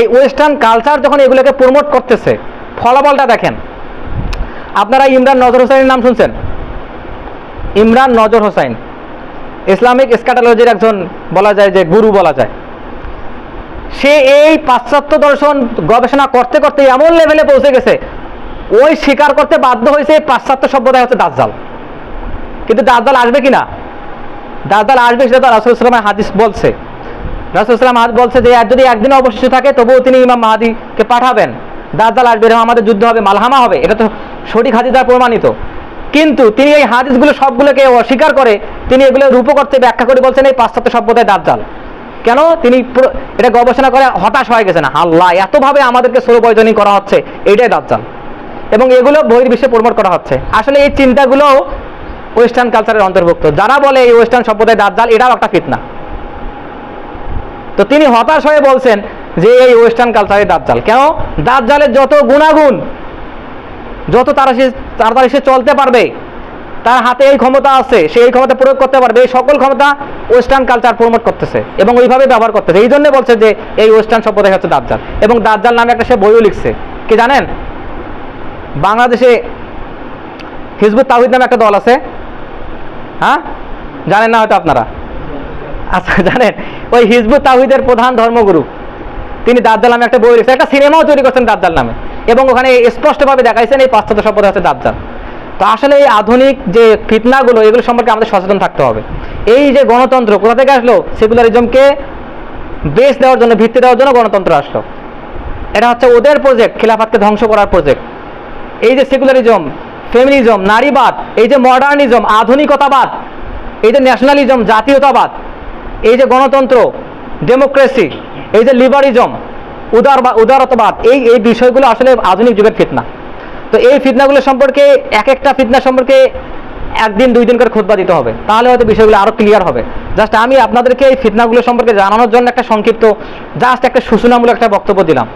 এই western culture যখন এগুলোকে প্রমোট করতেছে, ফলাফলটা দেখেন। আপনারা ইমরান নজর হোসাইনের নাম শুনছেন? ইমরান নজর হোসাইন ইসলামিক স্ক্যাটালজির একজন বলা যায় যে গুরু বলা যায়। সে এই পাশ্চাত্য দর্শন গবেষণা করতে করতে এমন লেভেলে পৌঁছে গেছে, ওই স্বীকার করতে বাধ্য হয়েছে পাশ্চাত্য সভ্যতায় হচ্ছে দাজ্জাল। কিন্তু দাজ্জাল আসবে কি না দাজ্জাল আসবে সেটা তো রাসুলামের হাদিস বলছে। রাসুলাম হাদিস বলছে যে যদি একদিন অবশিষ্ট থাকে, তবুও তিনি ইমাম মাহাদিকে পাঠাবেন। দাজ্জাল আসবে, এরকম আমাদের যুদ্ধ হবে, মালহামা হবে। এটা তো সঠিক হাদিস দ্বারা প্রমাণিত। কিন্তু তিনি এই হাদিসগুলো সবগুলোকে অস্বীকার করে, তিনি এগুলো রূপ করতে ব্যাখ্যা করে বলছেন, এই পাশ্চাত্য সভ্যতায় দাজ্জাল। কেন? তিনি এটা গবেষণা করে হতাশ হয়ে গেছেন। আল্লাহ, এতভাবে আমাদেরকে স্লো পয়জনিং করা হচ্ছে এইটাই দাজ্জাল। এবং এগুলো বহির্বিশ্বে প্রমোট করা হচ্ছে। আসলে এই চিন্তাগুলো ওয়েস্টার্ন কালচারের অন্তর্ভুক্ত। যারা বলে এই ওয়েস্টার্ন সভ্যতায় দাজ্জাল, এটাও একটা ফিতনা। তো তিনি হতাশ হয়ে বলছেন যে এই ওয়েস্টার্ন কালচারের দাজ্জাল। কেন? দাজ্জালের যত গুণাগুণ, যত তারা সে তাড়াতাড়ি সে চলতে পারবে, তার হাতে এই ক্ষমতা আছে, সে এই ক্ষমতা প্রয়োগ করতে পারবে, এই সকল ক্ষমতা ওয়েস্টার্ন কালচার প্রমোট করতেছে এবং ওইভাবে ব্যবহার করতেছে। এই জন্য বলছে যে এই ওয়েস্টার্ন সভ্যতা হচ্ছে দাজ্জাল। এবং দাজ্জাল নামে একটা সে বইও লিখছে। কি জানেন? বাংলাদেশে হিজবুত তাহিদ নামে একটা দল আছে। হ্যাঁ? জানেন না হয়তো আপনারা? আচ্ছা জানেন। ওই হিজবু তাহিদের প্রধান ধর্মগুরু। তিনি দাজ্জাল নামে একটা বই লিখছেন, একটা সিনেমাও তৈরি করছেন দাজ্জাল নামে। এবং ওখানে স্পষ্টভাবে দেখাইছেন এই পাশ্চাত্য সভ্যতা হচ্ছে দাজ্জাল। তো আসলে এই আধুনিক যে ফিতনাগুলো, এগুলো সম্পর্কে আমাদের সচেতন থাকতে হবে। এই যে গণতন্ত্র কোথা থেকে আসলো? সেকুলারিজমকে বেস দেওয়ার জন্য, ভিত্তি দেওয়ার জন্য গণতন্ত্র আসলো। এটা হচ্ছে ওদের প্রজেক্ট খিলাফাতকে ধ্বংস করার প্রজেক্ট এই যে সেকুলারিজম ফেমিনিজম নারীবাদ, এই যে মডার্নিজম আধুনিকতাবাদ, এই যে ন্যাশনালিজম জাতীয়তাবাদ এই যে গণতন্ত্র ডেমোক্রেসি এই যে লিবারিজম উদার বা উদারতবাদ, এই এই বিষয়গুলো আসলে আধুনিক যুগের ফিতনা। তো এই ফিতনাগুলো সম্পর্কে এক একটা ফিতনা সম্পর্কে একদিন, দুই দিন করে খুতবা দিতে হবে। তাহলে হয়তো বিষয়গুলো আরও ক্লিয়ার হবে। জাস্ট আমি আপনাদেরকে এই ফিতনাগুলো সম্পর্কে জানানোর জন্য একটা সংক্ষিপ্ত জাস্ট একটা সূচনামূলক একটা বক্তব্য দিলাম।